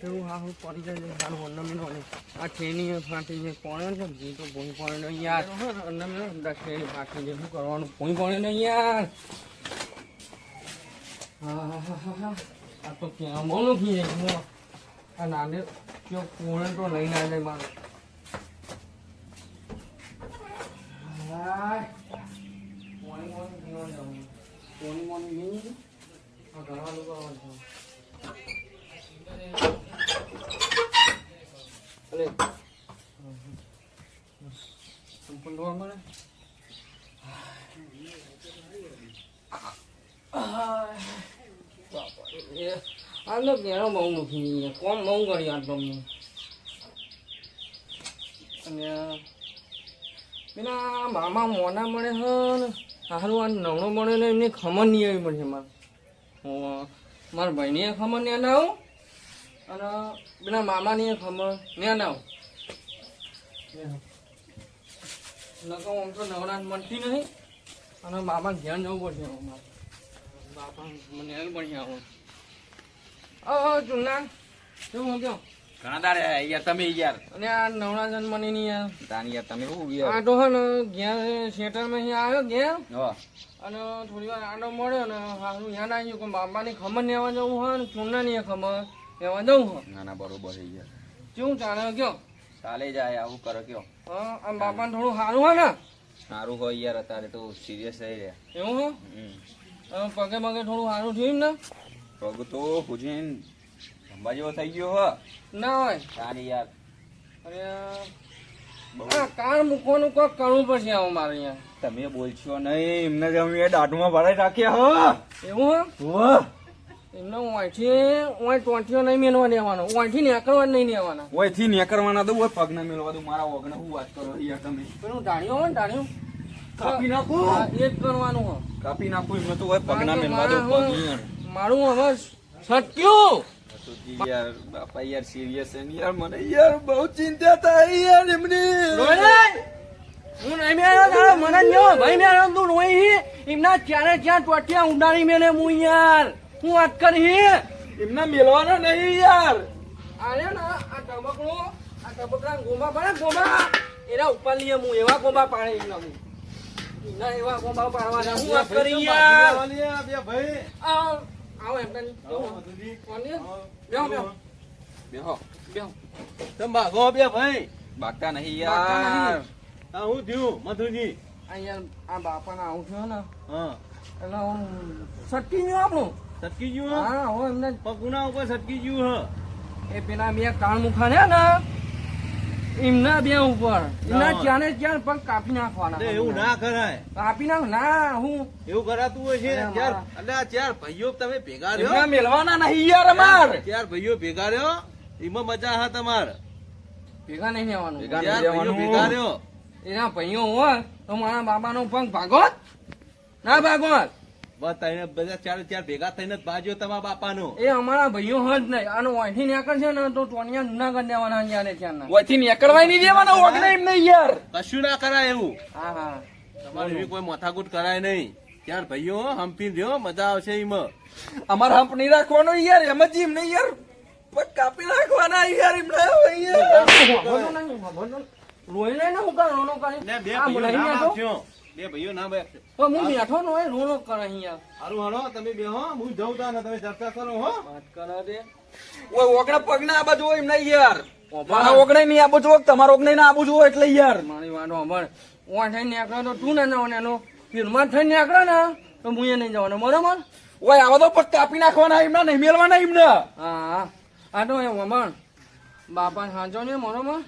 કેવું હા હું પડી જાય હાલ અન્નમીનો ને આ ટ્રેની ફાટી છે. કોણે છે. જી તો ભૂઈ પડે નહીં યાર. અન્નમીનો ટ્રેની ફાટી છે. શું કરવાનું? ભૂઈ પડે નહીં યાર. હા હા હા આ તો ક્યાં બોલું કે આ નાને કયો કોણે તો લઈને આવે મારે. હાય. મોર્નિંગ અરે સંપૂર્ણ જોવા મળે? આ તો ઘેરો બહુ નથી કોમ બહુ કરી આ તમને અને પેલા મામા મોના મળે છે ને સારું આ નવણો મળે ને એમને ખમણ નહીં આવી મળશે મારે. મારા ભાઈને ખમણ ને ના આવું અને પેલા મામાની ખમણ ને ના આવું લગો આમ તો નવરાત મળતી નહીં. અને મામા ઘેર જવું પડશે બાપા મને પણ આવો અ ચુન્ના શું હું કહો ઘણા દાડે યાર તમે યાર. અને આ નવરાજન મને નહીં યાર. તાન યાર તમે હું આ યાર હે ને ઘેર સેટલમાં અહીંયા આવ્યો ગયા હો. અને થોડી વાર આડો મળ્યો ને હારું યાદ આવ્યું કે બાબાની ખબર આવવા જવું હોય ને ચૂનાની ખબર. લેવા જવું હું. ના ના બરોબર થઈ યાર. કેવું ચાલે કયો? ચાલે જાય આવું કરો કયો. હા આમ બાપાને થોડું સારું હોય ને? સારું હોય યાર અત્યારે તો સિરિયસ થઈ રહ્યા. એવું હો. પગે પગે થોડું સારું થયું ને? પગ તો પૂછીને ધંબા જેવો થઈ ગયો હો. ના હોય. સારી યાર. અરે કાર મૂકવાનું કોક કરવું પડશે આવું મારે અહીંયા. તમે બોલશો નહીં એમને જ અમે દાઢમાં ભરાઈ રાખ્યા હો. એવું હો એમને ઓંઠી ઓંઠ ટોંટીઓ નહીં મેળવા દેવાનો. ઓંઠી નીકળવા જ નહીં દેવાના. ઓયથી નીકળવાના તો ઓય પગ મેળવા દો. મારા વગને હું વાત કરો યાર તમે? હોય ને ધાણ્યું કાપી નાખું? હા, એ જ કરવાનું કાપી નાખું એમને તો ઓય પગ ના મેળવા દો પગ મારું હવે સતુજી યાર બાપા યાર સિરિયસ છે યાર મને યાર બહુ ચિંતા થાય યાર એમની. હું નહીં મેળ્યો તારો મને જ ભાઈ મેળ્યો તું રોઈ એમના ચારે ચાર ટોટિયા ઉડાડી મેલે હું યાર. હું વાત કરી એમના મેળવાના નહીં યાર. આને ના આ ટબકડો આ ટબકડા ગોમા પડે ગોમા એના ઉપર લઈએ હું એવા ગોમા પાડે એમના હું. એમના એવા ગોમા પાડવાના. હું વાત કરી યાર. આવો આવો એમને. બેહો બેહો બેહો ભાઈ. બાગતા નહીં બાગતા થયું મધુજી? અહીંયા આ બાપાના આવું થયો ને. હા. એટલે હું સટકી ગયું આપણું. સટકી ગયું હા? હો એમને પગુના ઉપર સટકી ગયું હ. એ પેલા બે કાળ મુખા ને ને એમના બે ઉપર. એમના ના. ને ચાર પગ કાપી નાખવાના એવું ના કરાય. કાપી નાખ ના હું એવું કરાતું હોય છે? ચાર. એટલે ચાર ભાઈઓ તમે ભેગા એમના રહ્યો મેળવાના નહીં યાર અમાર. ચાર ભાઈઓ ભેગા રહ્યો? એમાં મજા હા તમાર. ભેગા નહીં આવવાનું ભેગા ચાર ભાઈઓ ભેગા રહ્યો. એના ભાઈઓ હોય તો મારા બાબાનો પગ ભાગોત ના ભાગોત બધા ચાર ચાર ભેગા થઈને જ તમારા બાપાનો. એ અમારા ભાઈઓ હોય નહીં. આનો અહીંથી નીકળ ને તો ટોનિયા જુના કરી દેવાના જ્યારે ત્યાંના. ઓયથી નીકળવાય નહીં દેવાના વગને એમને યાર. કશું ના કરાય એવું. હા હા. તમારે એવી કોઈ માથાકૂટ કરાય નહીં. ચાર ભાઈઓ હંપી રહ્યો મજા આવશે એમાં. અમારે હંપ નહીં રાખવાનો યાર એમ જ એમને યાર. પગ કાપી નાખવાના યાર એમ યાર. નહીં, લઈને હું કરે રોનો કરે બે ભાઈઓ ના બેઠો? બાપજો. બે ભાઈઓ ના બેસજો. તો હું બેઠો નો હોય રોનો કરે અહીંયા. હારું હાલો તમે બે હો હું જઉં તા ને તમે ચર્ચા કરો હો. વાત કરે દે ઓય ઓગણા પગ ના આબા એમ એમને યાર. મારા ઓગણે નહીં આબુ જોવો તમારો ઓગણે ના આબુ હોય એટલે યાર. મારી વાંધો સાંભળ. ઓન થઈને નીકળે તો તું ના ને એનો. ફિલ્મમાં થઈને નીકળે ને તો હું એ નહીં જવાનું બરોબર? ઓય આવા તો પગ કાપી નાખવાના એમના નહીં મેળવાના એમને. હા આ તો એ વમણ બાપા સાંજો ને બરોબર?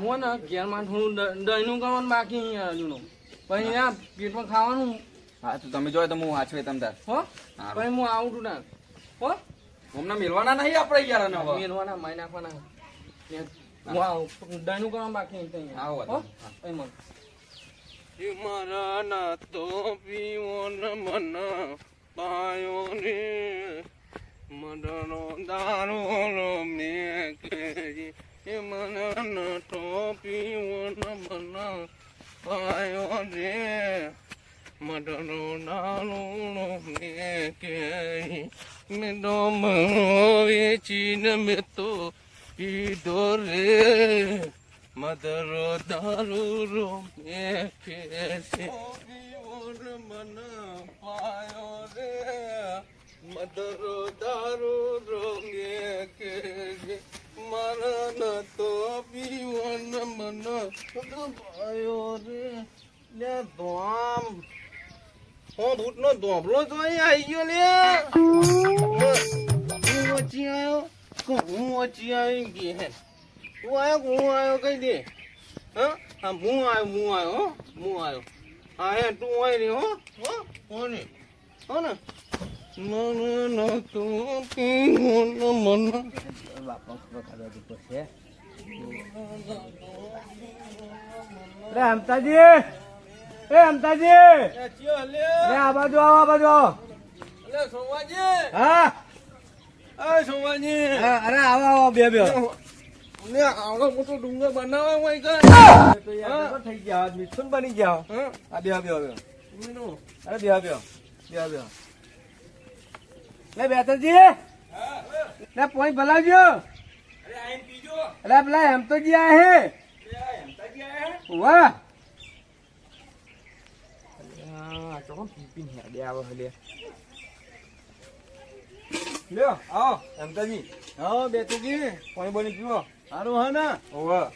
હું ને ઘેરમાં થોડું દહીનું કરવાનું બાકી અહીંયા હજુનું પછી આ પેટમાં ખાવાનું. હા તો તમે જોયો તો હું વાંચવે તમ તાર. હો? પણ હું આવું છું ના હો? અમને મેળવાના નહીં આપણે યાર હવે. મેરવાના માઈ નાખવાના. હું આવું દહીંનું કરવાનું બાકી આવો મળ. મારા ના તો પીવો ન મન પાયો રે મદનો દારૂ મેં કરી મન ન તો પીવો ન મન પાયો રે મદનો દારૂ મે કે મેનો મનો વેચીને મેં તો પીધો રે. મદરો દારૂરો રો કે ફેસે મન પાયો રે. મદરો દારૂરો રોંગે કે પાયો રે લે ધોમ હો ભૂતનો ધોબલો તો અહીં આવી ગયો લે હું વચ્ચે આવ્યો હું વચ્ચે આવી ગઈ હે તું આવ્યો હું આવ્યો કઈ દે હા હા હું આવ્યો હું આવ્યો હો આવ્યો હા હે તું આવી રે હો હો ને હો ને મન ન હમતાજી એ હમતાજી એ હમતાજી લે લે આ બાજુ આવો આ બાજુ આવો. લે સોમાજી હા? અરે આવો આવો બે બે. આવડો મોટો ડુંગર બનાવવા થઈ ગયા. મિથુન બની ગયા. આ બે બે અરે બે બે. બે બે. લે બેતરજી લે પોઈ ભલાવજો. અરે પેલા એમ તો ગયા હે. વાહ. આ તો કોણ પીપીન હે બે આવો. લે લ્યો આવો એમ તો જી હા બેતરજી પોઈ બોલી પીવો. સારું હા ને? ઓવા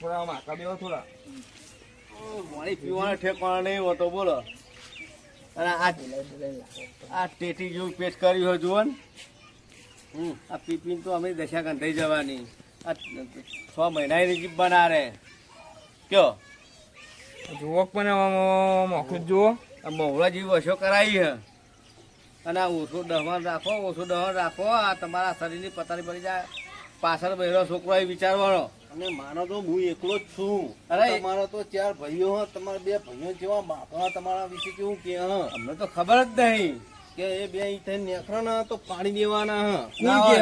થોડા માકા બેવો થોડા. પાણી પીવાનો ઠેકાણા નહીં હોતો બોલો. અને આ આ ટેટી જેવું પેટ કર્યું હોય જુઓ ને. આ પીપીન તો અમે દશા કંધાઈ જવાની. આ છ મહિનાની જીભ બનારે કયો? જુઓ પણ મોખું જુઓ. આ મહુડા જેવી વશો કરાવી હે અને આ ઓછું દહન રાખો ઓછું દહન રાખો. આ તમારા શરીરની પતારી પડી જાય પાછળ બહેરો છોકરો એ વિચારવાનો. અને માનો તો હું એકલો જ છું. અરે મારો તો ચાર ભાઈઓ તમારા બે ભાઈઓ જેવા બાપા તમારા વિશે કેવું કે હ અમને તો ખબર જ નહીં. કે એ બે અહીં નેખરાના ના તો પાણી દેવાના હ. કોણ કે?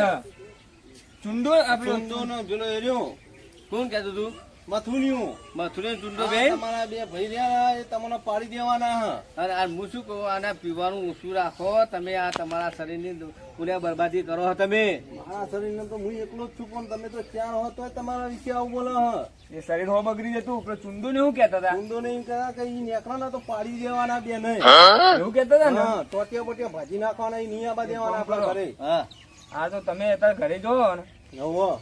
ચુંડો આપણો ચુંડો નો પેલો એર્યો. કોણ કહેતો તું? મથુરિયું મથુરિયું ચુંદો બે તમારા બે ભાઈ રહ્યા એ તમને પાડી દેવાના હ. અને આ હું શું કહું આને પીવાનું ઓછું રાખો. તમે આ તમારા શરીરની પૂર્યા બરબાદી કરો છો તમે. મારા શરીરને તો હું એકલો જ છું પણ તમે તો ચાર હો તો તમારા વિશે આવું બોલો હ. એ શરીર હો બગડી જતું પણ ચુંદુ ને શું કહેતા હતા. ચુંદો નહીં કહેતા કે ઈ નેકરાના તો પાડી દેવાના બે નહીં એવું કહેતા હતા ને? હા ટોટિયા બોટિયા ભાજી નાખવાના ઈ નહીં આબા દેવાના આપણા ઘરે. હા. હા તો તમે અત્યારે ઘરે જો ને?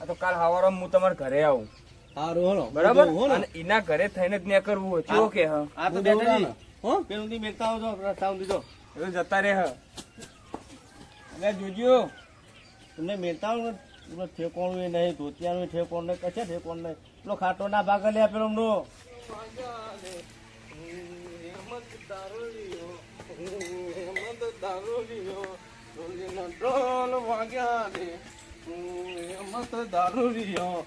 તો કાલ સવારે હું તમારા ઘરે આવું. સારું હલો. બરાબર? અને એના ઘરે થઈને જ ત્યાં કરવું હોય. કેવો કે હા? આ તો બેટાજી હો? પેલું થી મેકતા આવજો રસ્તામાં દીધો. એવું જતા રે હા. એટલે જોજો તમને મેકતા આવો પેલો ઠેકોણું એ નહીં ધોતિયાનું ઠેકોણ નહીં કશે ઠેકોણ નહીં. પેલો ખાટો ના ભાગ લે પેલો નો દારૂ રીયો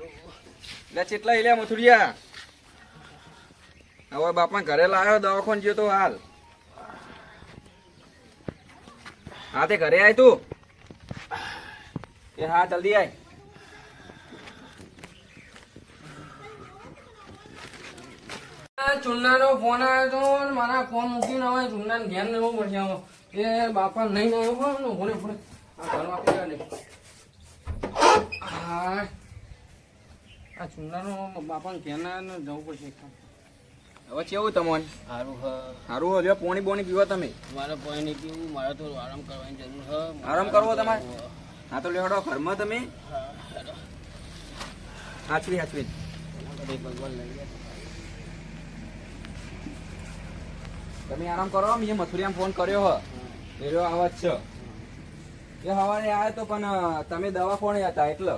લે, ચેટલા ઈલ્યા મથુરિયા? હવે બાપા ઘરે લાવ્યો દવાખાન જ્યો તો હાલ. હા, તે ઘરે આય તું? એ, હા, જલ્દી આય. ચુન્નાનો ફોન આવ્યો તો મારા ફોન મૂકીને હવે ચુન્નાને ઘેર ને એવું પડશે હવે. એ, બાપા નહીં આવ્યો પણ ને ભોને ભોને આ ઘરમાં આપી દે હા. આ ચુન્નાનો બાપાને કેના જવું પડશે હવે કેવું તમને સારું હ. સારું હવે પોણી બોણી પીવો તમે. મારે નહીં પીવું મારે તો આરામ કરવાની જરૂર હ. આરામ કરવો તમારે? હા. તો લેવડો ઘરમાં તમે. હાચવી હાચવી. ભગવાન લઈ તમે આરામ કરો મેં મથુરિયામાં ફોન કર્યો હ. એ રહ્યો આવાજ છે. એ સવારે આવ્યો તો પણ તમે દવા કોણે હતા એટલે.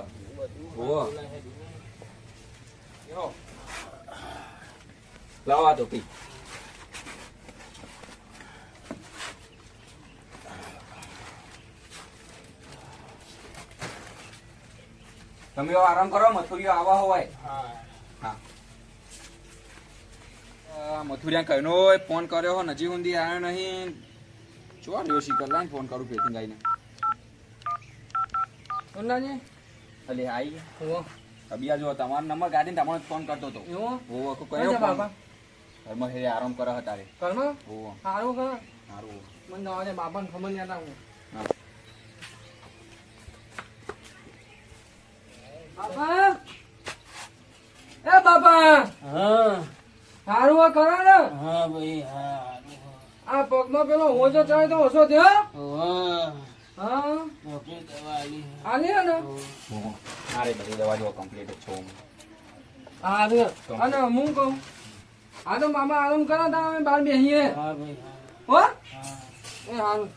લાવ આ તો તમે આરામ કરો મથુરીઓ આવા હોય મથુરિયા કહેનો ફોન કર્યો નજીક ઊંધી આવ્યો નહીં જો ડોશી કલાને ફોન કરું પેથી ગાઈને અલ્લાજી અલે આઈ અબિયા જો તમારો નંબર ગાડીને તમારો ફોન કરતો હતો. કો કયો બાપા? ઘરમાં હે આરામ કરે હતારે ઘરમાં? ઓવો સારું કર. સારું મને નવા બાપાને ખબર ન હતા હું. બાપા? એ બાપા! હા. સારું આ કરો ને. હા ભાઈ હા આ પગમાં પેલો ઓછો ચડે તો ઓછો થયો? હા. હા? ડોક્ટરે દવા આલી. આલી ને? ઓવો બધી દવા જો કમ્પ્લીટ છો હું. અને હું કહું આ તો મામા આરામ કરો તા અમે બહાર બેસીએ હા ભાઈ હા. હો? એ હારું.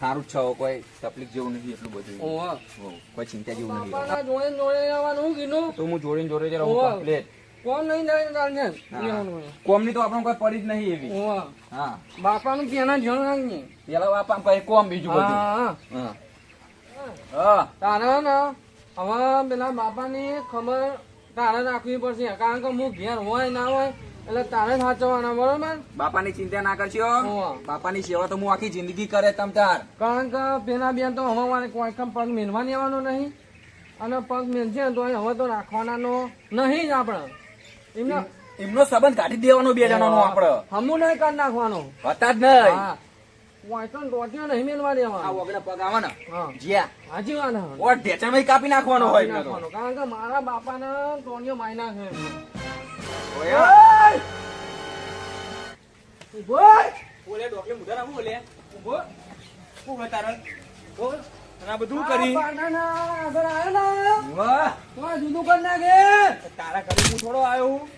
સારું જ છે કોઈ તકલીફ જેવું નથી એટલું બધું. ઓહો કોઈ ચિંતા જેવું નથી. જોડે જોડે આવવાનું હું કીધું. તો હું જોડીને જોડે જ રહું. કમ્પ્લીટ કોમ નહીં જાય હા. કોમની તો આપણને કોઈ પડી જ નહીં એવી. હા. બાપાનું પેના જણ પેલા બાપા કોમ બીજું બધું. હા. તારે ને હવે પેલા બાપાની ખબર તારે રાખવી પડશે. કારણ કે હું ઘેર હોય ના હોય એટલે તારે સાચવવાના બરોબર? બાપાની ચિંતા ના કરશો. બાપાની સેવા તો હું આખી જિંદગી કરે તમ તાર. કારણ કે પેલા બેન તો હવે મારે કોઈ કામ પગ મેળવાની આવવાનો નહીં. અને પગ મેળશે તો હવે તો રાખવાના નો નહીં જ આપણે. એમને એમનો સંબંધ કાઢી દેવાનો બે જણાનો આપડે હમું નહીં કાઢી નાખવાનો. હતા જ નહીં. વાંચન નહીં આ ને જ્યાં. હાજી ઓર ઢેચામાં કાપી નાખવાનો હોય એમને તો. કારણ કે મારા બાપાને ટોણીઓ મારી નાખે. ઓય. બોલે ડોકલે મુઢા ના બોલે? ઊભો. શું હોય બોલ આ બધું કરી. આગળ આવ્યો ને વાહ. તો આ જુદું કરી નાખે. તારા ઘરે હું થોડો આવ્યો હું.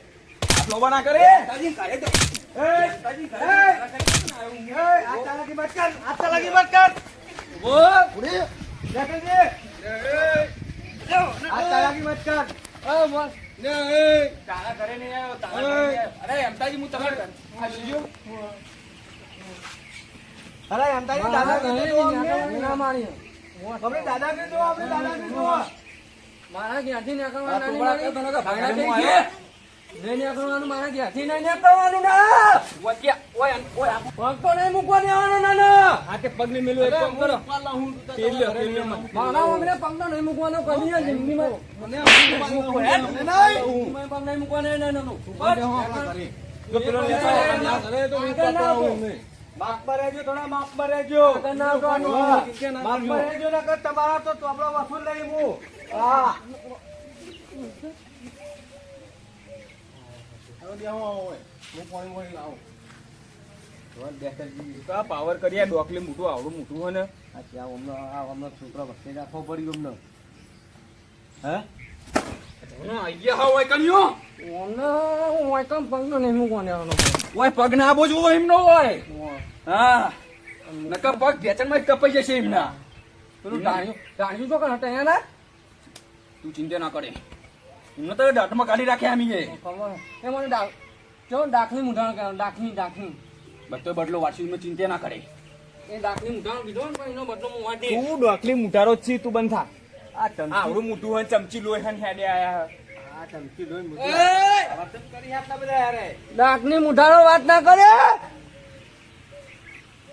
આટલો બના કરે? તાજી તો આવ્યો હું? કર કર કર. અરે એમતાજી તમારે અરે એમતાજી દાદા કીધું ના મારી. આપણે દાદા કીધું આપણે દાદા મારા ક્યાંથી નાખવા ગયા. નહીં નીકળવાનું મારા ઘેરથી નહીં નીકળવાનું ના! વચ્ચે, ઓય, ઓય, પગ તો નહીં મૂકવા દેવાનો નાનો આ તે પગને મેલું એક કામ કરો. તેલ લ્યો, તેલ લ્યો. મને. મારા મમ્મીને પગ તો નહીં મૂકવાનો કદી જ જિંદગીમાં જિંદગીમાં પગ નહીં મૂકવાનો નહીં. ના તો ના. રહેજો થોડા રહેજો. ના આપવાનું. માપમાં રહેજો તમારા તો ચોપડા વસૂલ લઈ હું. હા. પાવર કરીએ ડોકલી મોટું આવડું મોટું હોય ને. આ રાખવો પડ્યું અમને છોકરા એનો રાખવો પડ્યો. ઓને હું? પગ ના આપો જોવો એમનો હોય. હા. નકર પગ જ કપાઈ જશે એમના. પેલું ડાળ્યું ડાળ્યું તો કણ એના તું ચિંતા ના કરે. એમને તો દાંતમાં કાઢી રાખ્યા આમી એ મને ડા ચલો દાખલી મુઠાણ કરો દાખલી દાખલી. બધો બદલો વાંચી એમને ચિંતા ના કરે. એ દાખલી મુઢાણ કીધો ને પણ એનો બદલો હું વાટી તું ડોકલી મુઢારો જ છી તું બંધ થા. આ ચમચી આવડું મોટું હોય ને ચમચી લોહી હન હેડે આયા. આ ચમચી લોહી મોટું વાત કરી આટલા બધા યાર દાખલી મુઠાણો વાત ના કરે?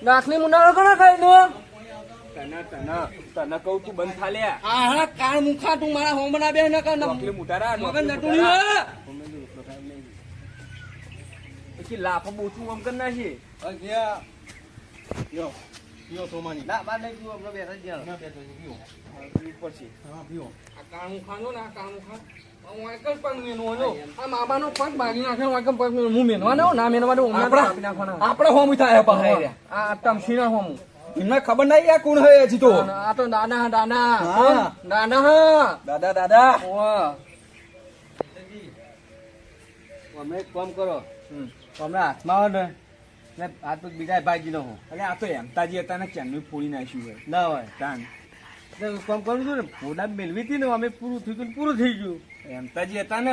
દાખલી મુઢારો કોને ખાઈ દો તને તને તને કહું તું બંધ થા લે. આ હા કાળ મુખા તું મારા હોમ બના બે નકર ડોકલી મુટારા મગન. હે. પછી લાફો બોચું આમ કરી નાખીએ યો યો સોમાની. ના બાર આપણે બેઠા ના બેઠો છે, હા આ ને ના હોમ થાય એમને ખબર નહીં આ કોણ હે હજી તો. આ તો નાના નાના. નાના દાદા હા. દાદા દાદા. અમે એક કામ કરો. તમને હાથમાં આવે ને એટલે હાથ પગ બીજા ભાગી નો અરે આ તો એમતાજી હતા ને ક્યાંનું ફોડી નાખ્યું હોય. ના હોય. તાન. હું કામ કરું છું ને ફોડા મેળવી હતી ને અમે પૂરું થઈ ગયું ને પૂરું થઈ ગયું. એમતાજી હતા ને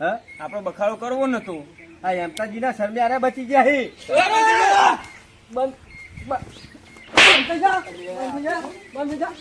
હા? આપણો બખાડો કરવો નતો આ એમતાજીના શરમે આરે બચી ગયા હે. બંધ. બંધ થઈ જા બંધ થઈ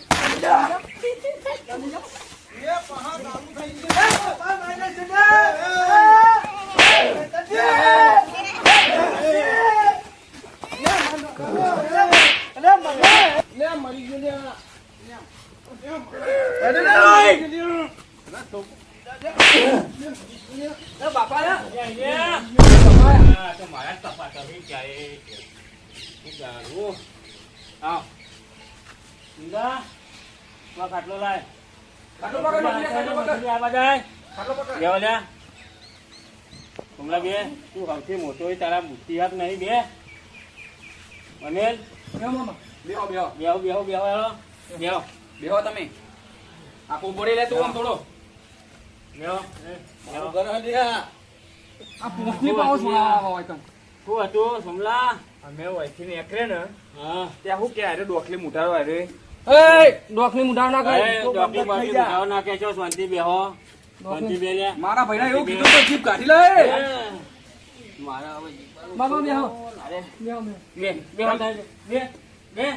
જા બંધ થઈ જા બંધ થઈ જા લે મરી ગયો લે લે બાપા લે ખાટલો પકડ ખાટલો પકડ ખાટલો પકડ કમલા બે તું સૌથી મોટો હોય તારા બુદ્ધિ હાથ નહીં બે અનિલ બેહો મામા બેહો બેહો બેહો બેહો બેહો હેલો બેહો બેહો તમે આખું બોડી લે તું આમ થોડો બેહો એ, બેહો આ પોખની પાવો છોડાવવા હોય તને શું હતું સમલા અમે વહીથી નીકળે ને હા. ત્યાં શું કે અરે ડોકલી મુઠારો અરે એ ડોકની ના કરે ડોકી બોકી ઉઠાવો નાખે છો શાંતિ બેહો. શાંતિ બે મારા ભાઈના એવું કીધું તો જીભ કાઢી લે. મારા હવે બાબા બેહો. અરે. બેહો બેહો. બેહો. બે બે.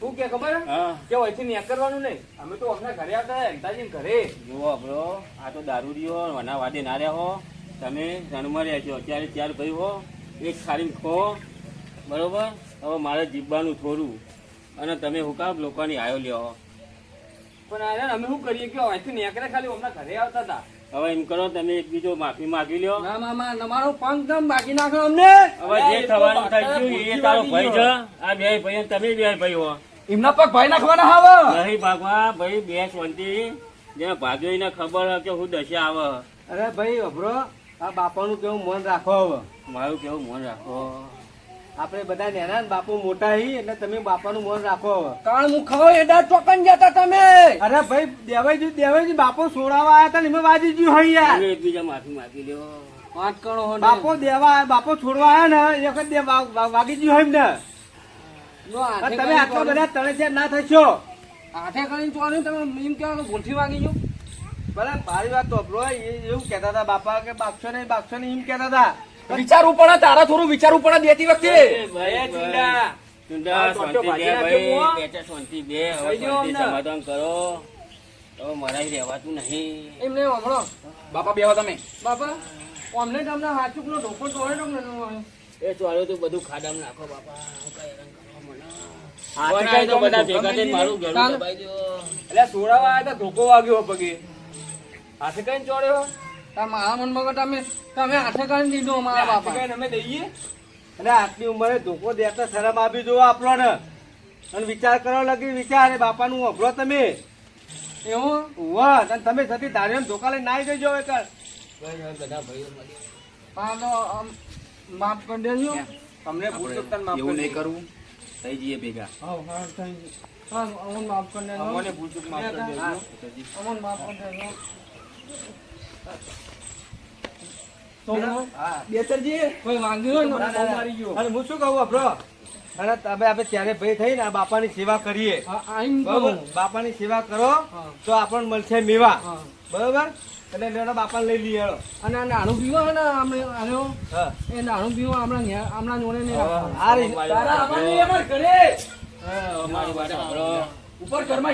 તું કે ખબર? હે? હા કે વહીથી નીકળવાનું નહીં? અમે તો અમને ઘરે આવતા હેમતાજી ઘરે. જુઓ આપણો આ તો દારૂ રહ્યો વના વાદે ના રહ્યા હો. તમે જન્મ રહ્યા છો અત્યારે ચાર ભાઈ હો. એક ખાલી ખો બરોબર? હવે મારે જીવવાનું થોડું. અને તમે હું કામ લોકોની આયો લ્યો. પણ અરે અમે શું કરીએ કે અહીંથી નેકરે ખાલી હમણાં ઘરે આવતા હતા. હવે એમ કરો તમે એકબીજો માફી માગી લ્યો. ના મામા તમારો પંખ દમ બાકી નાખો અમને? હવે જે થવાનું થઈ ગયું એ તારો ભાઈ છે. આ બે ભાઈ તમે બે ભાઈ હો એમના પગ ભાઈ નાખવાના હવે? નહીં ભાગવા ભાઈ બે શાંતિ. જેને ભાગ્યો ખબર કે હું દશા આવે. અરે ભાઈ અભરો. આ બાપાનું કેવું મન રાખો હવે. મારું કેવું મન રાખો? આપણે બધા નેના બાપુ મોટા હી એટલે તમે બાપાનું મન રાખો હવે. કારણ હું ખાવ એડા ચોકન જતા તમે. અરે ભાઈ દેવાઈજી દેવાઈજી બાપો સોડાવા આવ્યા હતા ને એમાં વાજી ગયું હોય યાર. એકબીજા માફી માગી લ્યો. પાંચ કણો હો બાપો દેવા બાપો છોડવા આવ્યા ને એ વખત વાગી ગયું હોય અને તમે આટલા બધા તણે ના થશો. આઠે કરીને ચોર્યું તમે એમ કહેવાનું ગોઠી વાગી ગયું? ભલે મારી વાત તો એવું કહેતા હતા બાપા કે બાપશો નહીં બાપશો નહીં એમ કહેતા હતા. વિચારવું પડે તારા થોડું વિચારવું પડે દેતી વખતે શાંતિ બે. સમાધાન કરો. મારા રહેવાતું નહીં. એમને હમણો. બાપા બેવા તમે. બાપા અમને તમને હાચુક નો ઢોકો ચોરે તમને એ ચાલો તો બધું ખાડામાં નાખો બાપા. હું કઈ હેરાન કરો મને. હાથે કોણ કઈ આવ્યું તો બધા ભેગા થઈને મારું દીધી? દબાઈ દો. એટલે સોડાવા આવ્યા તા ધોકો વાગ્યો પગે. હાથે કઈ ચોડ્યો મારા મન મગર તમે તમે હાથે કઈ દીધો અમારા બાપા. અમે દઈએ. અને આટલી ઉંમરે ધોકો દેતા શરમ આપી દો આપણો ને અને વિચાર કરો લગી વિચાર બાપાનું અભરો તમે. એવું? વાહ અને તમે થતી ધારે ધોકા લઈને નાઈ જજો એક બધા ભાઈઓ મળી. હા આમ માફ કરી દેજો. તમને ભૂલ ચૂકતા માફ એવું નહીં કરવું. થઈ જઈએ ભેગા. હા હા થઈ ગયું હા અમન માફ કરી દેજો. અમોને ભૂલ ચૂક માફ કરી દેજો. અમન માફ કરી દેજો. બાપાની સેવા કરીએ. બાપાની સેવા કરો તો આપણને મળશે મેવા. બરોબર? એટલે લેડો બાપાને લઈ લઈએ અને આ નાનું પીવો ને આપણે આનો એ નાનું પીવો આપણા ન્યા- આપણા જોડે નહીં આ રીતે તારા આવવાની અમાર ઘરે. મારી વાત સાંભળો. ઉપર ઘરમાં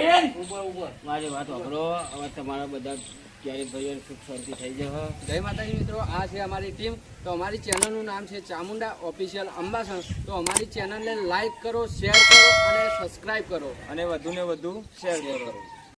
મારી વાત સાંભળો. હવે તમારા બધા ક્યારે ભાઈઓને સુખ શાંતિ થઈ જશે જય માતાજી મિત્રો આ છે અમારી ટીમ તો અમારી ચેનલનું નામ છે ચામુંડા ઓફિશિયલ અંબાસણ. તો અમારી ચેનલને લાઈક કરો શેર કરો અને સબસ્ક્રાઈબ કરો. અને વધુ ને વધુ શેર કરો.